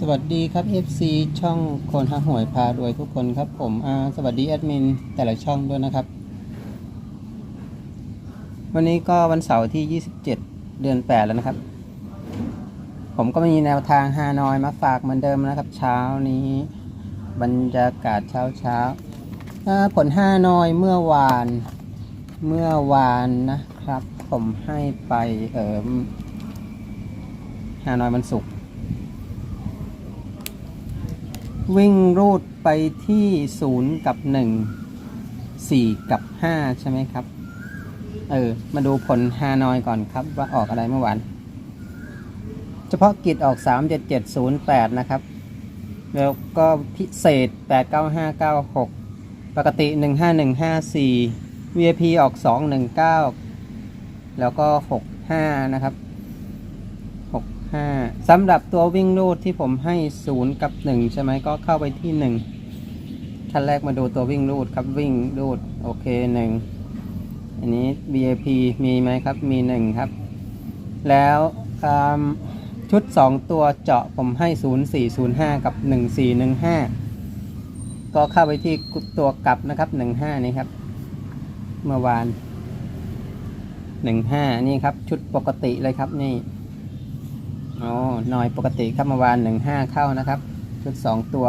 สวัสดีครับ FC ช่องคนหาหวยพารวยทุกคนครับผมสวัสดีแอดมินแต่ละช่องด้วยนะครับ วันนี้ก็วันเสาร์ที่ 27 เดือน 8 แล้วนะครับ ผมก็มีแนวทางฮานอยมาฝากเหมือนเดิมนะครับ เช้านี้ บรรยากาศเช้าเช้าๆผลฮานอยเมื่อวานเมื่อวานนะครับ ผมให้ไปเอิมฮานอยมันศุกร์ วิ่งรูดไปที่ 0 กับ 1 4 กับ 5 ใช่ไหมครับ เออ มาดูผลฮานอยก่อนครับ ว่าออกอะไรเมื่อวานเฉพาะกิจออก 37708 นะครับ แล้วก็พิเศษ 89596 ปกติ 15154 VIP ออก 219 แล้วก็ 65 นะครับ 5สำหรับตัววิ่งรูดที่ผมให้ 0 กับ 1 ใช่ไหมก็เข้าไปที่ 1 ขั้นแรกมาดูตัววิ่งรูดครับวิ่งรูดโอเค 1 อันนี้ BAP มีไหมครับมี 1 ครับ แล้วชุด 2 ตัวเจาะผมให้ 0405 กับ 1415 ก็เข้าไปที่ตัวกลับนะครับ 15 นี่ครับ เมื่อวาน 15 นี่ครับ ชุดปกติเลยครับนี่ อ๋อหน่อยปกติครับเมื่อวานหนึ่งห้าเข้านะครับ ชุดสองตัว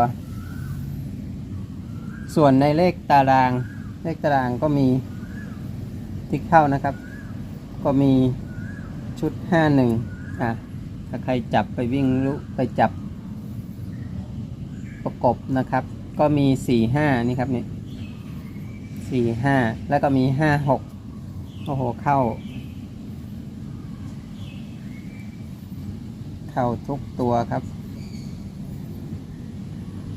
ส่วนในเลขตาราง เลขตารางก็มีที่เข้านะครับ ก็มีชุดห้าหนึ่งอะถ้าใครจับไปวิ่งลุไปจับ ประกบนะครับ ก็มีสี่ห้านี่ครับเนี่ยสี่ห้าแล้วก็มีห้าหกโอ้โหเข้า เข้าทุกตัวครับ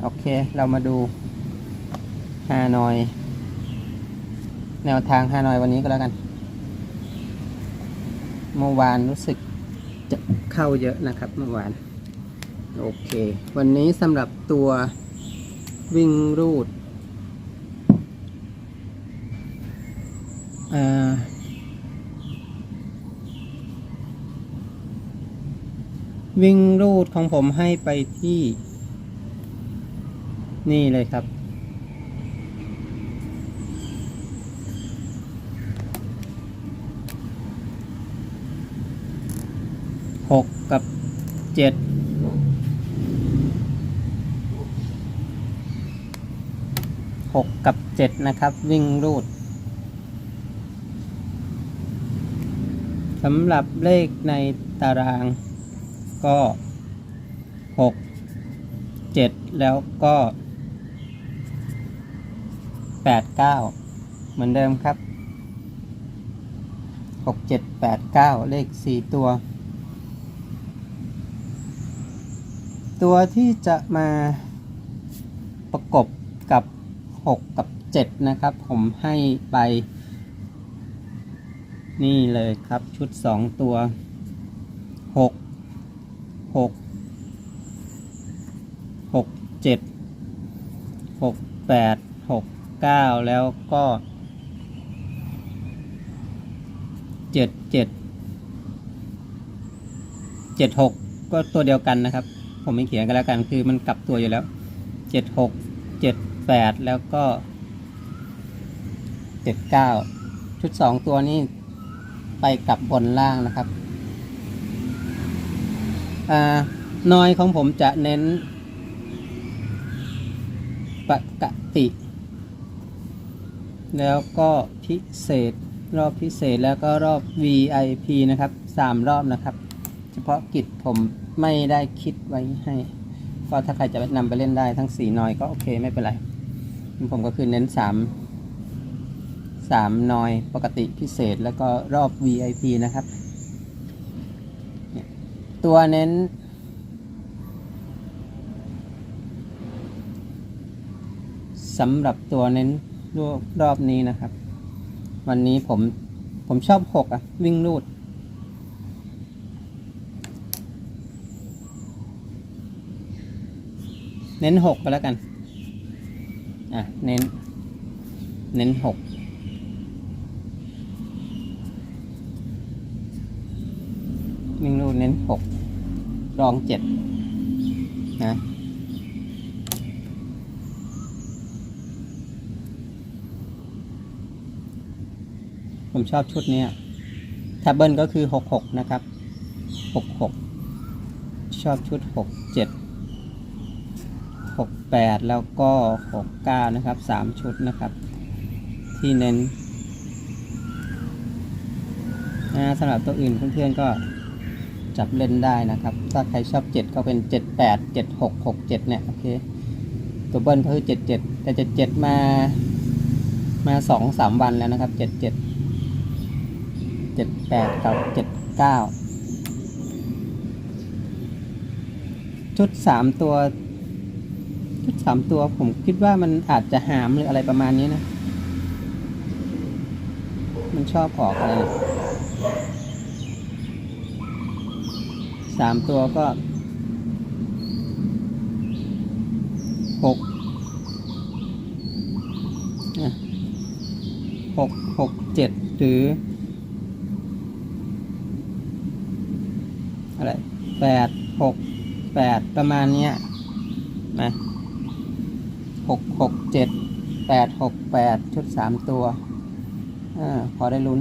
โอเคเรามาดูฮานอย แนวทางฮานอยวันนี้ก็แล้วกัน เมื่อวานรู้สึกจะเข้าเยอะนะครับเมื่อวาน โอเค วันนี้สำหรับตัววิ่งรูดอ่า วิ่งรูดของผมให้ไปที่ นี่เลยครับ หกกับเจ็ดหกกับเจ็ดนะครับ วิ่งรูดสำหรับเลขในตาราง ก็หกเจ็ดแล้วก็แปดเก้าเหมือนเดิมครับหกเจ็ดแปดเก้าเลขสี่ตัว ตัวที่จะมาประกบกับหกกับเจ็ดนะครับ ผมให้ไป นี่เลยครับชุดสองตัวหก หกหกเจ็ดหกแปดหกเก้าแล้วก็เจ็ดเจ็ดเจ็ดหกก็ตัวเดียวกันนะครับ ผมไม่เขียนกันแล้วกันคือมันกลับตัวอยู่แล้วเจ็ดหกเจ็ดแปดแล้วก็เจ็ดเก้าชุดสองตัวนี้ไปกลับบนล่างนะครับ นอยของผมจะเน้นปกติ แล้วก็พิเศษรอบพิเศษแล้วก็รอบ VIP นะครับสามรอบนะครับ เฉพาะกิจผมไม่ได้คิดไว้ให้ ก็ถ้าใครจะนำไปเล่นได้ทั้งสี่นอยก็โอเคไม่เป็นไร ผมก็คือเน้นสามสามนอยปกติพิเศษแล้วก็รอบ VIP นะครับ ตัวเน้น สำหรับตัวเน้นรอบรอบนี้นะครับ วันนี้ผมผมชอบหกอะวิ่งรูด เน้นหกก็แล้วกัน อะ เน้น เน้นหก วิ่งรูดเน้นหกรองเจ็ดนะผมชอบชุดนี้ยถ้าเบิลก็คือหกหกนะครับหกหกชอบชุดหกเจ็ดหกแปดแล้วก็หกเก้านะครับสามชุดนะครับ ที่เน้นอ่าสำหรับตัวอื่นเพื่อนๆก็ จับเล่นได้นะครับ ถ้าใครชอบ 7 ก็เป็น 7 8 7 6 6 7 เนี่ย โอเค ตัวเบิ้ลก็คือ 7 7 แต่ 7 7 มา มา 2 3 วันแล้วนะครับ 7 7 7 8 กับ 7 9 ชุด 3 ตัว ชุด 3 ตัวผมคิดว่ามันอาจจะหามหรืออะไรประมาณนี้นะ มันชอบออกอะไรนะ สามตัวก็หกหกหกเจ็ดหรือ อะไรแปดหกแปดประมาณเนี้ยนะหกหกเจ็ดแปดหกแปดชุดสามตัวอ่าพอได้ลุ้น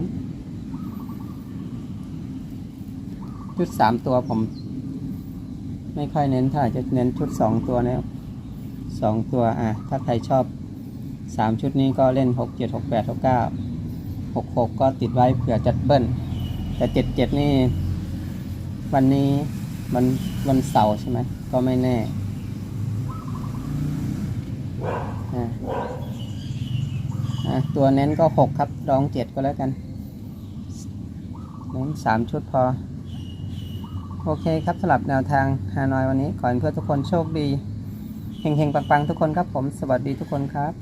ชุดสามตัวผม ไม่ค่อยเน้นถ้าจะเน้นชุดสองตัวนี่สองตัวอะถ้าใครชอบสามชุดนี้ก็เล่นหกเจ็ดหกแปดหกเก้าหกหกก็ติดไว้เผื่อจัดเบิ้ลแต่เจ็ดเจ็ดนี่ วันนี้วันวันเสาร์ใช่ไหมก็ไม่แน่ตัวเน้นก็หกครับรองเจ็ดก็แล้วกันเน้นสามชุดพอ โอเคครับสำหรับแนวทางฮานอยวันนี้ ขอให้เพื่อนทุกคนโชคดีเฮงๆปังๆทุกคนครับผม สวัสดีทุกคนครับ